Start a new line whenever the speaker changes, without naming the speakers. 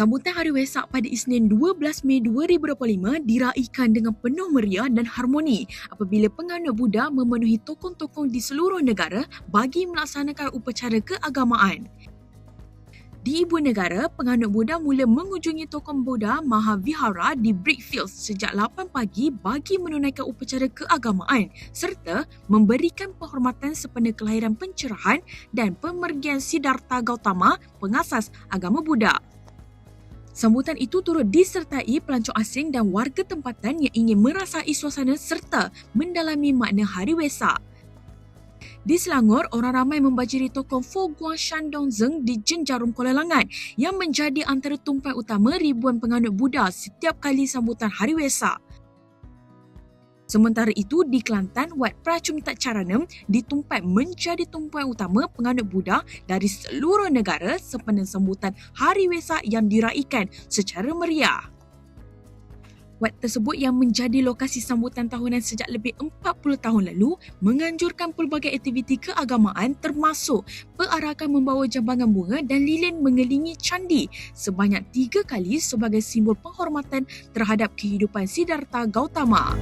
Sambutan Hari Wesak pada Isnin 12 Mei 2025 diraikan dengan penuh meriah dan harmoni apabila penganut Buddha memenuhi tokong-tokong di seluruh negara bagi melaksanakan upacara keagamaan. Di ibu negara, penganut Buddha mula mengunjungi tokong Buddha Mahavihara di Brickfields sejak 8 pagi bagi menunaikan upacara keagamaan serta memberikan penghormatan sempena kelahiran pencerahan dan pemergian Siddhartha Gautama, pengasas agama Buddha. Sambutan itu turut disertai pelancong asing dan warga tempatan yang ingin merasai suasana serta mendalami makna Hari Wesak. Di Selangor, orang ramai membajiri tokong Fo Guang Shandong Zeng di Jenjarum Kuala Langat yang menjadi antara tumpuan utama ribuan penganut Buddha setiap kali sambutan Hari Wesak. Sementara itu, di Kelantan, Wat Pracumita Caranam ditumpat menjadi tumpuan utama penganut Buddha dari seluruh negara sempena sambutan Hari Wesak yang diraikan secara meriah. Wat tersebut yang menjadi lokasi sambutan tahunan sejak lebih 40 tahun lalu menganjurkan pelbagai aktiviti keagamaan termasuk perarakan membawa jambangan bunga dan lilin mengelilingi candi sebanyak tiga kali sebagai simbol penghormatan terhadap kehidupan Siddhartha Gautama.